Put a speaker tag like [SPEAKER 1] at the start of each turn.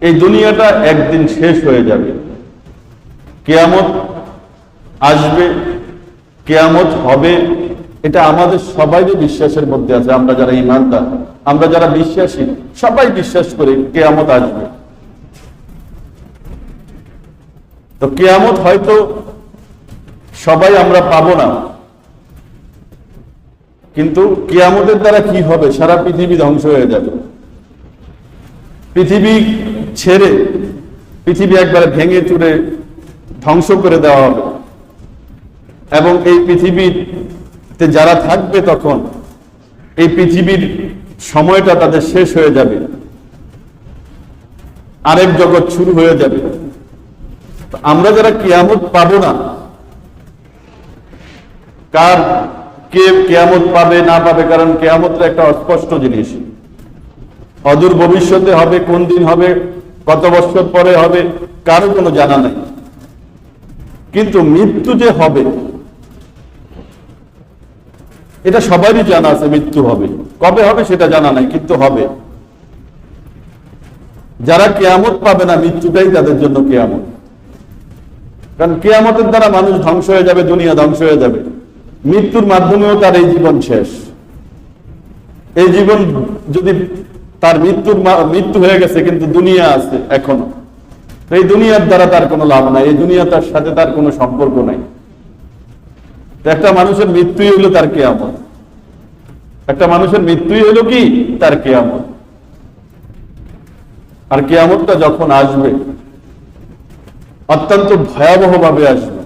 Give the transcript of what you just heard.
[SPEAKER 1] এই দুনিয়াটা একদিন শেষ হয়ে যাবে। কেয়ামত আসবে, কেয়ামত হবে, এটা আমাদের সবাইরই বিশ্বাসের মধ্যে আছে। আমরা যারা ইমানদার, আমরা যারা বিশ্বাসী, সবাই বিশ্বাস করি কেয়ামত আসবে। তো কেয়ামত হয়তো সবাই আমরা পাবো না। কিন্তু কেয়ামতের দ্বারা কি হবে? সারা পৃথিবী ধ্বংস হয়ে যাবে। পৃথিবী ছেড়ে পৃথিবী একবারে ভেঙে চুরে ধ্বংস করে দেওয়া হবে। এবং এই পৃথিবীতে যারা থাকবে তখন এই পৃথিবীর সময়টা তাদের শেষ হয়ে যাবে। আরেক জগৎ শুরু হয়ে যাবে। আমরা যারা কিয়ামত পাবো না, কার কে কেয়ামত পাবে না পাবে, কারণ কেয়ামতটা একটা অস্পষ্ট জিনিস। অদূর ভবিষ্যতে হবে, কোন দিন হবে কত বছর পরে হবে, কারও কোনো জানা নাই। কিন্তু মৃত্যু যে হবে, এটা সবারই জানা আছে মৃত্যু হবে। কবে হবে সেটা জানা নাই, কিন্তু হবে। যারা কেয়ামত পাবে না, মৃত্যুটাই তাদের জন্য কেয়ামত। কারণ কেয়ামতের দ্বারা মানুষ ধ্বংস হয়ে যাবে, দুনিয়া ধ্বংস হয়ে যাবে। মৃত্যুর মাধ্যমেও তার এই জীবন শেষ। এই জীবন যদি তার মৃত্যুর মৃত্যু হয়ে গেছে, কিন্তু দুনিয়া আছে এখনও। এই দুনিয়ার দ্বারা তার কোনো লাভ নাই, এই দুনিয়া তার সাথে তার কোনো সম্পর্ক নাই। একটা মানুষের মৃত্যুই হলো তার কেয়ামত। একটা মানুষের মৃত্যুই হলো কি? তার কেয়ামত। আর কেয়ামতটা যখন আসবে, অত্যন্ত ভয়াবহ ভাবে আসবে।